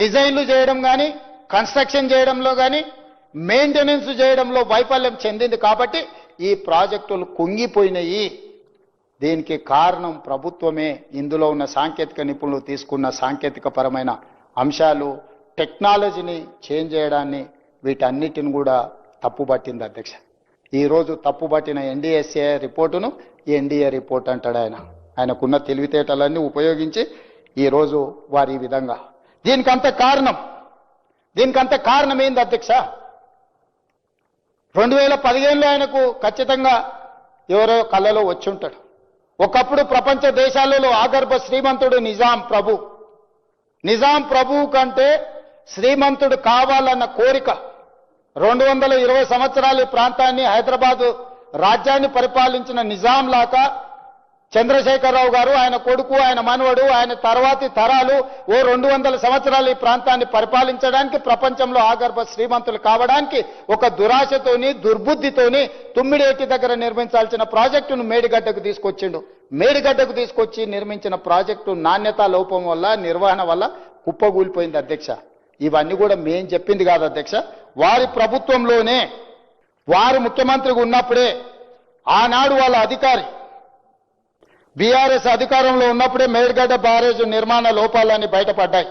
డిజైన్లు చేయడం కానీ కన్స్ట్రక్షన్ చేయడంలో కానీ మెయింటెనెన్స్ చేయడంలో వైఫల్యం చెందింది కాబట్టి ఈ ప్రాజెక్టులు కుంగిపోయినాయి. దీనికి కారణం ప్రభుత్వమే. ఇందులో ఉన్న సాంకేతిక నిపుణులు తీసుకున్న సాంకేతిక పరమైన అంశాలు టెక్నాలజీని చేంజ్ చేయడాన్ని వీటన్నిటిని కూడా తప్పుపట్టింది అధ్యక్ష. ఈరోజు తప్పుపట్టిన ఎన్డీఎస్ఏ రిపోర్టును ఎన్డీఏ రిపోర్ట్ అంటాడు ఆయన. ఆయనకున్న తెలివితేటలన్నీ ఉపయోగించి ఈరోజు వారి ఈ విధంగా దీనికంత కారణం దీనికంత కారణం ఏంది అధ్యక్ష? రెండు వేల పదిహేనులో ఆయనకు ఖచ్చితంగా ఎవరో కళ్ళలో వచ్చి ఉంటాడు. ఒకప్పుడు ప్రపంచ దేశాలలో ఆగర్భ శ్రీమంతుడు నిజాం ప్రభు. నిజాం ప్రభువు కంటే శ్రీమంతుడు కావాలన్న కోరిక రెండు వందల ఇరవై సంవత్సరాలు ప్రాంతాన్ని హైదరాబాదు రాజ్యాన్ని పరిపాలించిన నిజాం లాగా చంద్రశేఖరరావు గారు ఆయన కొడుకు ఆయన మనవడు ఆయన తర్వాతి తరాలు ఓ రెండు వందల సంవత్సరాలు ఈ ప్రాంతాన్ని పరిపాలించడానికి ప్రపంచంలో ఆగర్భ శ్రీమంతులు కావడానికి ఒక దురాశతోని దుర్బుద్ధితోని తుమ్మిడేటి దగ్గర నిర్మించాల్సిన ప్రాజెక్టును మేడిగడ్డకు తీసుకొచ్చిండు. మేడిగడ్డకు తీసుకొచ్చి నిర్మించిన ప్రాజెక్టు నాణ్యత లోపం వల్ల నిర్వహణ వల్ల కుప్పగూలిపోయింది అధ్యక్ష. ఇవన్నీ కూడా మేం చెప్పింది కాదు అధ్యక్ష. వారి ప్రభుత్వంలోనే వారు ముఖ్యమంత్రిగా ఉన్నప్పుడే ఆనాడు వాళ్ళ అధికారి బీఆర్ఎస్ అధికారంలో ఉన్నప్పుడే మేడిగడ్డ బ్యారేజ్ నిర్మాణ లోపాలన్నీ బయటపడ్డాయి.